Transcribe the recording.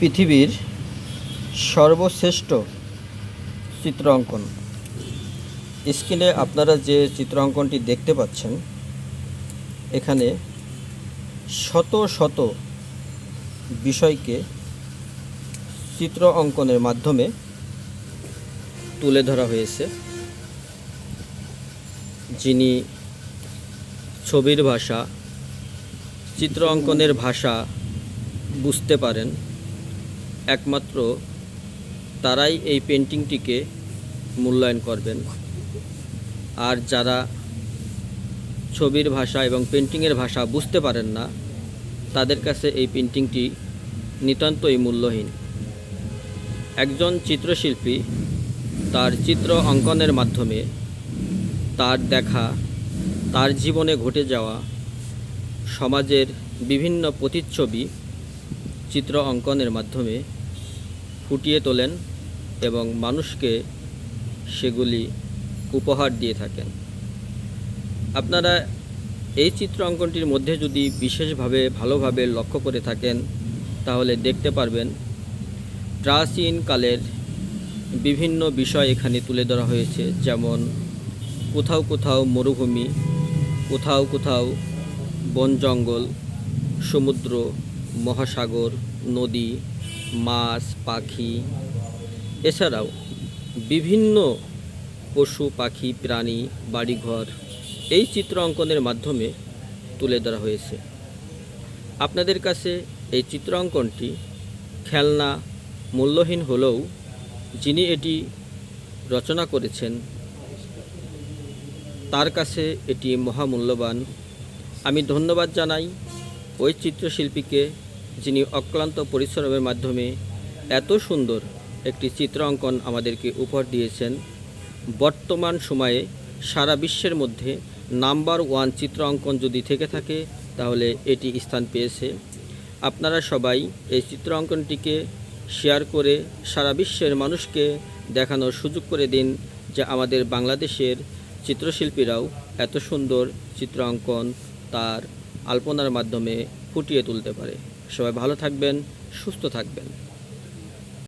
পৃথিবীর সর্বশ্রেষ্ঠ চিত্র অঙ্কন স্ক্রিনে আপনারা যে চিত্র অঙ্কনটি দেখতে পাচ্ছেন, এখানে শত শত বিষয়কে চিত্র অঙ্কনের মাধ্যমে তুলে ধরা হয়েছে। যিনি ছবির ভাষা, চিত্র অঙ্কনের ভাষা বুঝতে পারেন। একমাত্র তারাই এই পেন্টিংটিকে মূল্যায়ন করবেন। আর যারা ছবির ভাষা এবং পেন্টিংয়ের ভাষা বুঝতে পারেন না, তাদের কাছে এই পেন্টিংটি নিতান্তই মূল্যহীন। একজন চিত্রশিল্পী তার চিত্র অঙ্কনের মাধ্যমে তার দেখা, তার জীবনে ঘটে যাওয়া, সমাজের বিভিন্ন প্রতিচ্ছবি চিত্র অঙ্কনের মাধ্যমে ফুটিয়ে তোলেন এবং মানুষকে সেগুলি উপহার দিয়ে থাকেন। আপনারা এই চিত্র অঙ্কনটির মধ্যে যদি বিশেষভাবে ভালোভাবে লক্ষ্য করে থাকেন, তাহলে দেখতে পারবেন প্রাচীন কালের বিভিন্ন বিষয় এখানে তুলে ধরা হয়েছে। যেমন, কোথাও কোথাও মরুভূমি, কোথাও কোথাও বন জঙ্গল, সমুদ্র মহাসাগর, নদী, মাছ, পাখি, এছাড়াও বিভিন্ন পশু, পাখি, প্রাণী, বাড়িঘর এই চিত্র অঙ্কনের মাধ্যমে তুলে ধরা হয়েছে। আপনাদের কাছে এই চিত্র অঙ্কনটি খেলনা মূল্যহীন হলেও যিনি এটি রচনা করেছেন, তার কাছে এটি মহামূল্যবান। আমি ধন্যবাদ জানাই ওই চিত্রশিল্পীকে যিনি অক্লান্ত পরিশ্রমের মাধ্যমে এত সুন্দর একটি চিত্র অঙ্কন আমাদেরকে উপহার দিয়েছেন, বর্তমান সময়ে সারা বিশ্বের মধ্যে নাম্বার ওয়ান চিত্র অঙ্কন যদি থেকে থাকে, তাহলে এটি স্থান পেয়েছে। আপনারা সবাই এই চিত্র অঙ্কনটিকে শেয়ার করে সারা বিশ্বের মানুষকে দেখানোর সুযোগ করে দিন যে আমাদের বাংলাদেশের চিত্রশিল্পীরাও এত সুন্দর চিত্র অঙ্কন তার আলপনার মাধ্যমে ফুটিয়ে তুলতে পারে। সবাই ভালো থাকবেন সুস্থ থাকবেন।